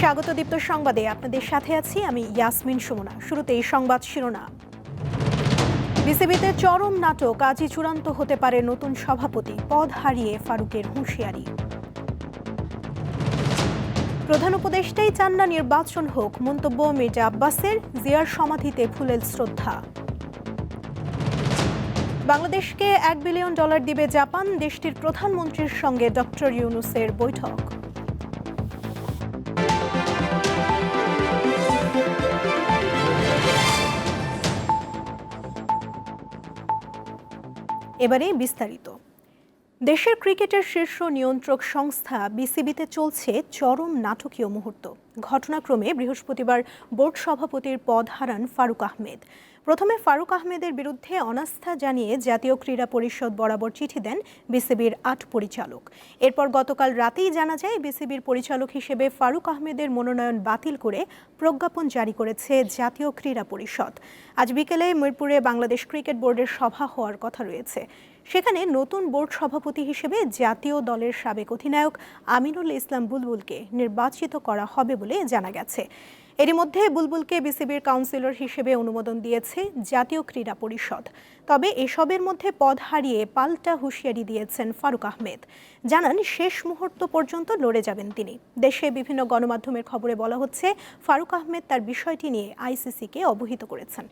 স্বাগত দীপ্ত সংবাদে আপনাদের সাথে আছি আমি ইয়াসমিন সুমনা। শুরুতেই সংবাদ শিরোনাম। বিসিবিতে চরম নাটক, আজই চূড়ান্ত হতে পারে নতুন সভাপতি, পদ হারিয়ে ফারুকের হুঁশিয়ারি। প্রধান উপদেষ্টাই চান না নির্বাচন হোক, মন্তব্য মির্জা আব্বাসের, জিয়ার সমাধিতে ফুলেল শ্রদ্ধা। বাংলাদেশকে এক বিলিয়ন ডলার দিবে জাপান, দেশটির প্রধানমন্ত্রীর সঙ্গে ডক্টর ইউনুসের বৈঠক। এবারে বিস্তারিত। দেশের ক্রিকেটের শীর্ষ নিয়ন্ত্রক সংস্থা বিসিবিতে চলছে চরম নাটকীয় মুহূর্ত। ঘটনাক্রমে বৃহস্পতিবার বোর্ড সভাপতির পদ হারান ফারুক আহমেদ। প্রথমে ফারুক আহমেদের বিরুদ্ধে অনাস্থা জানিয়ে জাতীয় ক্রীড়া পরিষদ বরাবর চিঠি দেন বিসিবির আট পরিচালক। এরপর গতকাল রাতেই জানা যায়, বিসিবির পরিচালক হিসেবে ফারুক আহমেদের মনোনয়ন বাতিল করে প্রজ্ঞাপন জারি করেছে জাতীয় ক্রীড়া পরিষদ। আজ বিকেলে মিরপুরে বাংলাদেশ ক্রিকেট বোর্ডের সভা হওয়ার কথা রয়েছে। সেখানে নতুন বোর্ড সভাপতি হিসেবে জাতীয় দলের সাবেক অধিনায়ক আমিনুল ইসলাম বুলবুলকে নির্বাচিত করা হবে বলে জানা গেছে। এরই মধ্যে বুলবুলকে বিসিবির কাউন্সিলর হিসেবে অনুমোদন দিয়েছে জাতীয় ক্রীড়া পরিষদ। তবে এসবের মধ্যে পদ হারিয়ে পাল্টা হুঁশিয়ারি দিয়েছেন ফারুক আহমেদ। জানান, শেষ মুহূর্ত পর্যন্ত লড়ে যাবেন তিনি। দেশে বিভিন্ন গণমাধ্যমের খবরে বলা হচ্ছে, ফারুক আহমেদ তার বিষয়টি নিয়ে আইসিসিকে অবহিত করেছেন।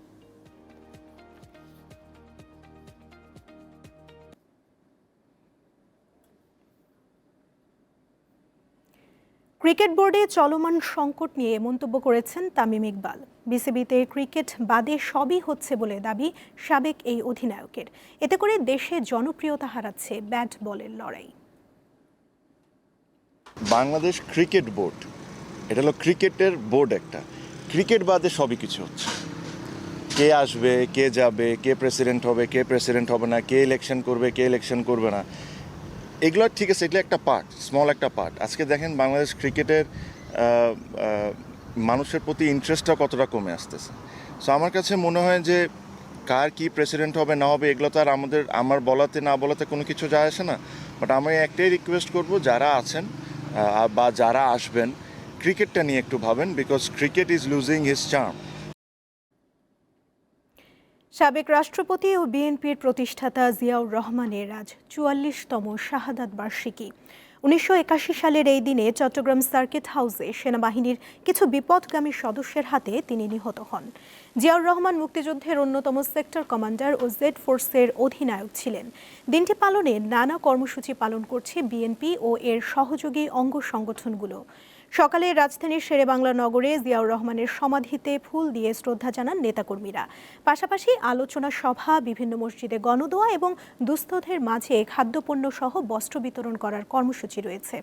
ক্রিকেট বোর্ডে চলমান সংকট নিয়ে মন্তব্য করেছেন তামিম ইকবাল। বিসিবিতে ক্রিকেট বাদে সবই হচ্ছে বলে দাবি সাবেক এই অধিনায়কের। এতে করে দেশে জনপ্রিয়তা হারাচ্ছে ব্যাট বলের লড়াই। বাংলাদেশ ক্রিকেট বোর্ড, এটা হলো ক্রিকেটের বোর্ড একটা। ক্রিকেট বাদে সবই কিছু হচ্ছে। কে আসবে, কে যাবে, কে প্রেসিডেন্ট হবে, কে প্রেসিডেন্ট হবে না, কে ইলেকশন করবে, কে ইলেকশন করবে না। এগুলো ঠিক আছে, এগুলো একটা পার্ট স্মল একটা পার্ট আজকে দেখেন বাংলাদেশ ক্রিকেটের মানুষের প্রতি ইন্টারেস্টটা কতটা কমে আসতেছে। সো আমার কাছে মনে হয় যে কার কি প্রেসিডেন্ট হবে, না হবে, এগুলো তো আর আমাদের, আমার বলাতে, না বলাতে কোনো কিছু যায় আসে না। বাট আমি একটাই রিকোয়েস্ট করব, যারা আছেন বা যারা আসবেন, ক্রিকেটটা নিয়ে একটু ভাবেন because cricket is losing his charm সাবেক রাষ্ট্রপতি ও বিএনপির প্রতিষ্ঠাতা জিয়াউর রহমানের আজ চুয়াল্লিশতম শাহাদাত বার্ষিকী। উনিশশো একাশি সালের এই দিনে চট্টগ্রাম সার্কিট হাউসে সেনাবাহিনীর কিছু বিপদগামী সদস্যের হাতে তিনি নিহত হন। জিয়াউর রহমান মুক্তিযুদ্ধের অন্যতম সেক্টর কমান্ডার ও জেড ফোর্সের অধিনায়ক ছিলেন। দিনটি পালনে নানা কর্মসূচি পালন করছে বিএনপি ও এর সহযোগী অঙ্গ সংগঠনগুলো। সকালে রাজধানীর শেরেবাংলা নগরে জিয়াউর রহমানের সমাধিতে ফুল দিয়ে শ্রদ্ধা জানান নেতাকর্মীরা। পাশাপাশি আলোচনা সভা, বিভিন্ন মসজিদে গণদোয়া এবং দুস্থদের মাঝে খাদ্যপণ্য সহ বস্ত্র বিতরণ করার কর্মসূচি রয়েছে।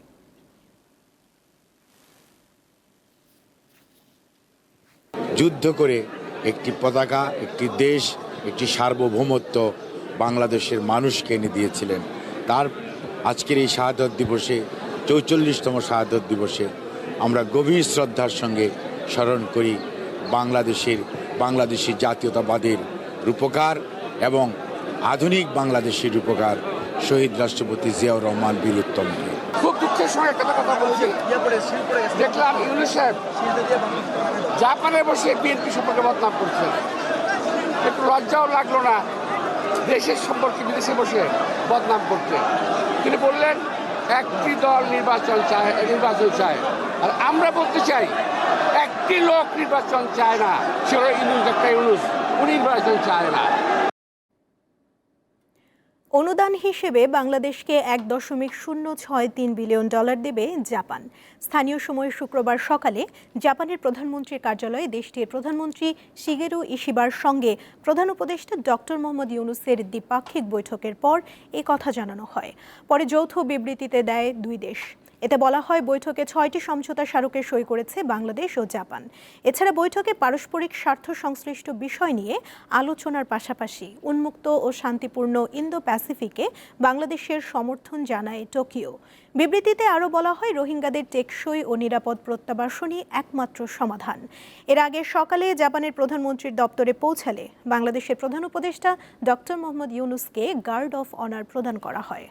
যুদ্ধ করে একটি পতাকা, একটি দেশ, একটি সার্বভৌমত্ব বাংলাদেশের মানুষকে এনে দিয়েছিলেন। তার আজকের এই শাহাদত দিবসে, চৌচল্লিশতম শাহাদত দিবসে আমরা গভীর শ্রদ্ধার সঙ্গে স্মরণ করি বাংলাদেশের, বাংলাদেশি জাতীয়তাবাদের রূপকার এবং আধুনিক বাংলাদেশের রূপকার শহীদ রাষ্ট্রপতি জিয়াউর রহমান বীর উত্তমকে। খুব দুঃখের সঙ্গে একটা কথা বলছি। দেখলাম ইউনিসেফ জাপানে বসে বিএনপি সম্পর্কে বদনাম করছে। একটু লজ্জাও লাগল না দেশের সম্পর্কে বিদেশে বসে বদনাম করতে তিনি বললেন একটি দল নির্বাচন চায় নির্বাচন চায়। আর আমরা বলতে চাই, একটি লোক নির্বাচন চায় না সেটা ইউনুস একটা ইউনুস। উনি নির্বাচন চায় না। অনুদান হিসেবে বাংলাদেশকে এক দশমিক শূন্য ছয় তিন বিলিয়ন ডলার দেবে জাপান। স্থানীয় সময় শুক্রবার সকালে জাপানের প্রধানমন্ত্রীর কার্যালয়ে দেশটির প্রধানমন্ত্রী শিগেরু ইশিবার সঙ্গে প্রধান উপদেষ্টা ডক্টর মোহাম্মদ ইউনুসের দ্বিপাক্ষিক বৈঠকের পর এ কথা জানানো হয়। পরে যৌথ বিবৃতিতে দেয় দুই দেশ। এতে বলা হয় বৈঠকে ছয়টি সমঝোতা স্মারকে সই করেছে বাংলাদেশ ও জাপান। এছাড়া বৈঠকে পারস্পরিক স্বার্থ সংশ্লিষ্ট বিষয় নিয়ে আলোচনার পাশাপাশি উন্মুক্ত ও শান্তিপূর্ণ ইন্দো প্যাসিফিকে বাংলাদেশের সমর্থন জানায় টোকিও। বিবৃতিতে আরও বলা হয়, রোহিঙ্গাদের টেকসই ও নিরাপদ প্রত্যাবাসনই একমাত্র সমাধান। এর আগে সকালে জাপানের প্রধানমন্ত্রীর দপ্তরে পৌঁছালে বাংলাদেশের প্রধান উপদেষ্টা ডক্টর মোহাম্মদ ইউনুসকে গার্ড অফ অনার প্রদান করা হয়।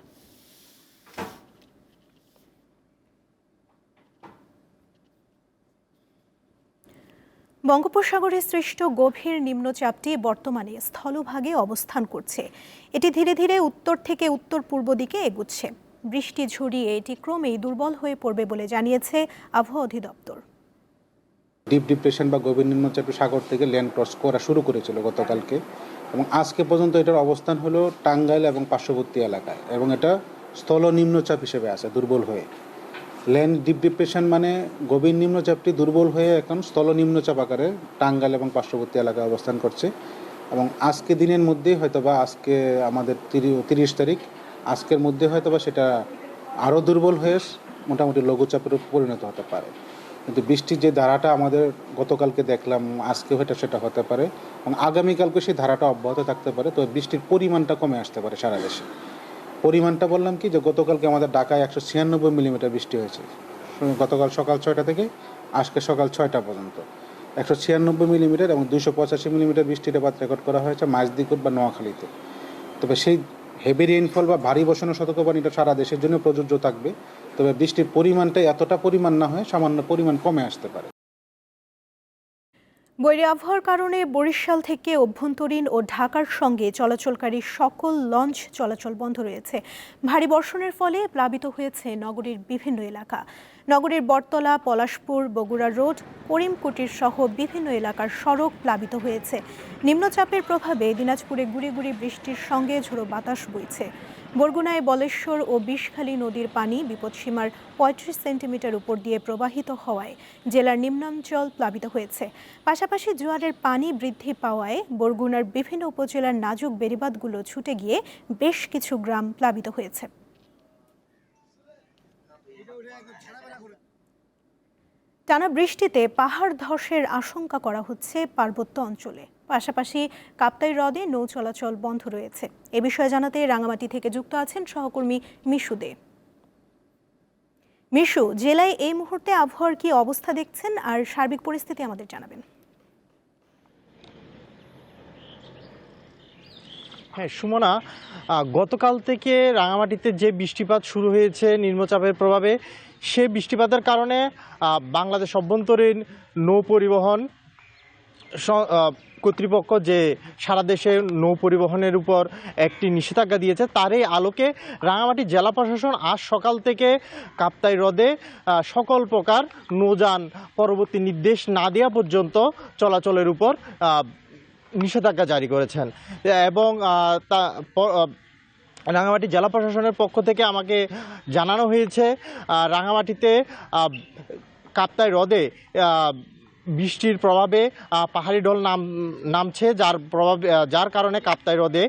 বঙ্গোপসাগরে সৃষ্ট গভীর নিম্নচাপটি বর্তমানে স্থলভাগে অবস্থান করছে। এটি ধীরে ধীরে উত্তর থেকে উত্তর পূর্ব দিকে এগুচ্ছে। বৃষ্টি ঝরিয়ে এটি ক্রমেই দুর্বল হয়ে পড়বে বলে জানিয়েছে আবহাওয়া অধিদপ্তর। ডিপ ডিপ্রেশন বা গভীর নিম্নচাপে সাগর থেকে ল্যান্ড ক্রস করা শুরু করেছিল গতকালকে এবং আজকে পর্যন্ত এটার অবস্থান হলো টাঙ্গাইল এবং পার্শ্ববর্তী এলাকায় এবং এটা স্থল নিম্নচাপ হিসেবে আছে দুর্বল হয়ে। ল্যান্ড ডিপ ডিপ্রেশন মানে গভীর নিম্নচাপটি দুর্বল হয়ে এখন স্থল নিম্নচাপ আকারে টাঙ্গাল এবং পার্শ্ববর্তী এলাকায় অবস্থান করছে। এবং আজকে দিনের মধ্যেই হয়তোবা আজকে আমাদের তিরিশ তারিখ, আজকের মধ্যে হয়তোবা সেটা আরও দুর্বল হয়ে মোটামুটি লঘুচাপের পরিণত হতে পারে। কিন্তু বৃষ্টির যে ধারাটা আমাদের গতকালকে দেখলাম, আজকে হয়তো সেটা হতে পারে। এবং আগামীকালকে সেই ধারাটা অব্যাহত থাকতে পারে, তো বৃষ্টির পরিমাণটা কমে আসতে পারে সারা দেশে। পরিমাণটা বললাম কি যে গতকালকে আমাদের ঢাকায় একশো ছিয়ানব্বই মিলিমিটার বৃষ্টি হয়েছে। গতকাল সকাল ছয়টা থেকে আজকে সকাল ছয়টা পর্যন্ত। একশো ছিয়ানব্বই মিলিমিটার এবং দুশো পঁচাশি মিলিমিটার বৃষ্টির বাদ রেকর্ড করা হয়েছে মাঝদিকুট বা নোয়াখালীতে। তবে সেই হেভি রেইনফল বা ভারী বসানো সতর্কবাণীটা সারা দেশের জন্য প্রযোজ্য থাকবে। তবে বৃষ্টির পরিমাণটা এতটা পরিমাণ না হয় সামান্য পরিমাণ কমে আসতে পারে। বৈরী আবহাওয়ার কারণে বরিশাল থেকে অভ্যন্তরীণ ও ঢাকার সঙ্গে চলাচলকারী সকল লঞ্চ চলাচল বন্ধ রয়েছে। ভারী বর্ষণের ফলে প্লাবিত হয়েছে নগরীর বিভিন্ন এলাকা। নগরীর বটতলা, পলাশপুর, বগুড়া রোড, করিমকুটির সহ বিভিন্ন এলাকার সড়ক প্লাবিত হয়েছে। নিম্নচাপের প্রভাবে দিনাজপুরে গুড়ি গুড়ি বৃষ্টির সঙ্গে ঝোড়ো বাতাস বইছে। বরগুনায় বলেশ্বর ও বিষখালী নদীর পানি বিপদসীমার পঁয়ত্রিশ সেন্টিমিটার উপর দিয়ে প্রবাহিত হওয়ায় জেলার নিম্নাঞ্চল প্লাবিত হয়েছে। পাশাপাশি জোয়ারের পানি বৃদ্ধি পাওয়ায় বরগুনার বিভিন্ন উপজেলার নাজুক বেড়িবাঁধগুলো ছুটে গিয়ে বেশ কিছু গ্রাম প্লাবিত হয়েছে। টানা বৃষ্টিতে পাহাড় ধসের আশঙ্কা করা হচ্ছে পার্বত্য অঞ্চলে। পাশাপাশি কাপ্তাই হ্রদে নৌ চলাচল বন্ধ রয়েছে। এ বিষয়ে জানাতে রাঙামাটি থেকে যুক্ত আছেন সহকর্মী মিশু দে। মিশু, জেলায় এই মুহূর্তে আবহাওয়ার কি অবস্থা দেখছেন? আর সার্বিক পরিস্থিতি আমাদের জানাবেন। হ্যাঁ সুমনা গতকাল থেকে রাঙামাটিতে যে বৃষ্টিপাত শুরু হয়েছে নিম্নচাপের প্রভাবে, সে বৃষ্টিপাতের কারণে বাংলাদেশ অভ্যন্তরীণ নৌ পরিবহন কর্তৃপক্ষ যে সারা দেশে নৌ পরিবহনের উপর একটি নিষেধাজ্ঞা দিয়েছে তারই আলোকে রাঙামাটি জেলা প্রশাসন আজ সকাল থেকে কাপ্তাই হ্রদে সকল প্রকার নৌযান পরবর্তী নির্দেশ না দেওয়া পর্যন্ত চলাচলের উপর নিষেধাজ্ঞা জারি করেছেন। এবং তা রাঙামাটি জেলা প্রশাসনের পক্ষ থেকে আমাকে জানানো হয়েছে রাঙামাটিতে কাপ্তাই হ্রদে বৃষ্টির প্রভাবে পাহাড়ি ঢল নাম নামছে যার প্রভাবে যার কারণে কাপ্তাই হ্রদে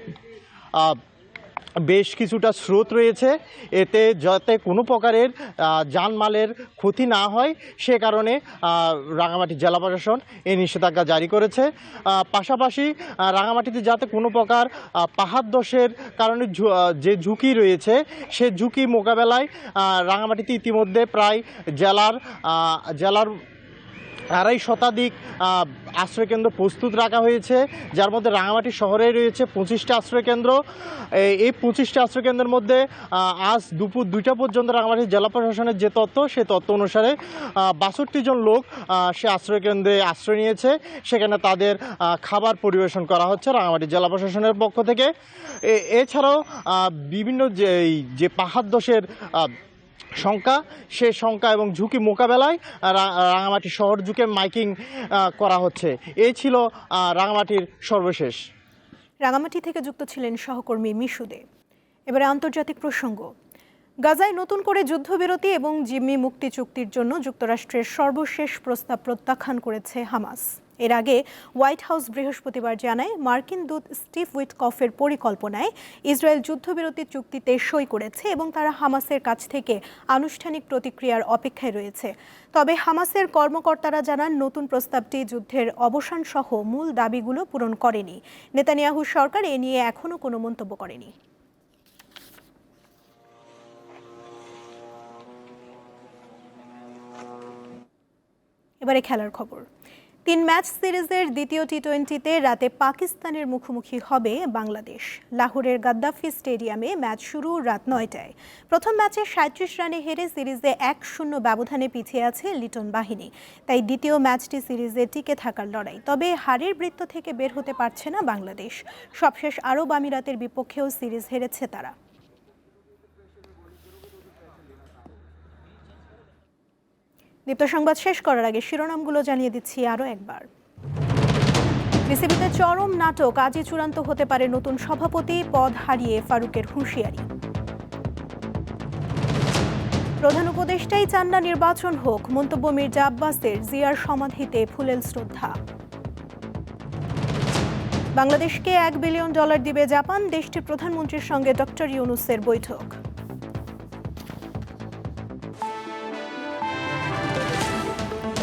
বেশ কিছুটা স্রোত রয়েছে। এতে যাতে কোনো প্রকারের আহ, জানমালের ক্ষতি না হয় সে কারণে রাঙামাটি জেলা প্রশাসন এই নিষেধাজ্ঞা জারি করেছে। পাশাপাশি রাঙামাটিতে যাতে কোনো প্রকার পাহাড় দোষের কারণে যে ঝুঁকি রয়েছে সে ঝুঁকি মোকাবেলায় রাঙামাটিতে ইতিমধ্যে প্রায় জেলার জেলার আড়াই শতাধিক আশ্রয়কেন্দ্র প্রস্তুত রাখা হয়েছে। যার মধ্যে রাঙামাটি শহরে রয়েছে পঁচিশটা আশ্রয়কেন্দ্র। এই- পঁচিশটা আশ্রয়কেন্দ্রের মধ্যে আজ দুপুর দুইটা পর্যন্ত রাঙামাটি জেলা প্রশাসনের যে তথ্য সে তথ্য অনুসারে বাষট্টি জন লোক সে আশ্রয়কেন্দ্রে আশ্রয় নিয়েছে। সেখানে তাদের খাবার পরিবেশন করা হচ্ছে রাঙামাটি জেলা প্রশাসনের পক্ষ থেকে। এছাড়াও বিভিন্ন যে যে পাহাড় দোষের সংখ্যা সে সংখ্যা এবং ঝুঁকি মোকাবেলায় রাঙামাটি শহর ঝুঁকে মাইকিং করা হচ্ছে। এই ছিল রাঙামাটির সর্বশেষ। রাঙামাটি থেকে যুক্ত ছিলেন সহকর্মী মিশু দে। এবারে আন্তর্জাতিক প্রসঙ্গ। গাজায় নতুন করে যুদ্ধবিরতি এবং জিম্মি মুক্তি চুক্তির জন্য যুক্তরাষ্ট্রের সর্বশেষ প্রস্তাব প্রত্যাখ্যান করেছে হামাস। এর আগে হোয়াইট হাউস বৃহস্পতিবার জানায় মার্কিন দূত স্টিভ উইটকফের পরিকল্পনায় ইসরায়েল যুদ্ধবিরতি চুক্তিতে সই করেছে এবং তারা হামাসের কাছ থেকে আনুষ্ঠানিক প্রতিক্রিয়ার অপেক্ষায় রয়েছে। তবে হামাসের কর্মকর্তারা জানান, নতুন প্রস্তাবটি যুদ্ধের অবসান সহ মূল দাবিগুলো পূরণ করেনি। নেতানিয়াহু সরকার এ নিয়ে এখনও কোনো মন্তব্য করেনি। এবারে খেলার খবর। তিন ম্যাচ সিরিজের দ্বিতীয় টি টোয়েন্টিতে রাতে পাকিস্তানের মুখোমুখি হবে বাংলাদেশ। লাহোরের গাদ্দাফি স্টেডিয়ামে ম্যাচ শুরু রাত নয়টায়। প্রথম ম্যাচে সাঁত্রিশ রানে হেরে সিরিজে এক শূন্য ব্যবধানে পিছিয়ে আছে লিটন বাহিনী। তাই দ্বিতীয় ম্যাচটি সিরিজে টিকে থাকার লড়াই। তবে হারের বৃত্ত থেকে বের হতে পারছে না বাংলাদেশ। সবশেষ আরব আমিরাতের বিপক্ষেও সিরিজ হেরেছে তারা। দীপ্ত সংবাদ শেষ করার আগে শিরোনামগুলো জানিয়ে দিচ্ছি আরও একবার। বিসিবিতে চরম নাটক আজই চূড়ান্ত হতে পারে নতুন সভাপতি, পদ হারিয়ে ফারুকের হুঁশিয়ারি। প্রধান উপদেষ্টাই চান না নির্বাচন হোক, মন্তব্য মির্জা আব্বাসের জিয়ার সমাধিতে ফুলেল শ্রদ্ধা। বাংলাদেশকে এক বিলিয়ন ডলার দিবে জাপান, দেশটির প্রধানমন্ত্রীর সঙ্গে ডক্টর ইউনুসের বৈঠক।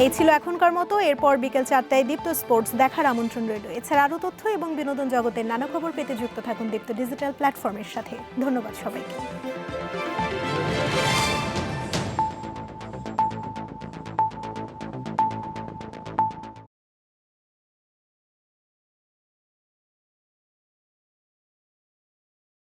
এই ছিল এখনকার মতো। এরপর বিকেল চারটায় দীপ্ত স্পোর্টস দেখার আমন্ত্রণ রইল। এছাড়া আরও তথ্য এবং বিনোদন জগতের নানা খবর পেতে যুক্ত থাকুন দীপ্ত ডিজিটাল প্ল্যাটফর্মের সাথে। ধন্যবাদ সবাইকে।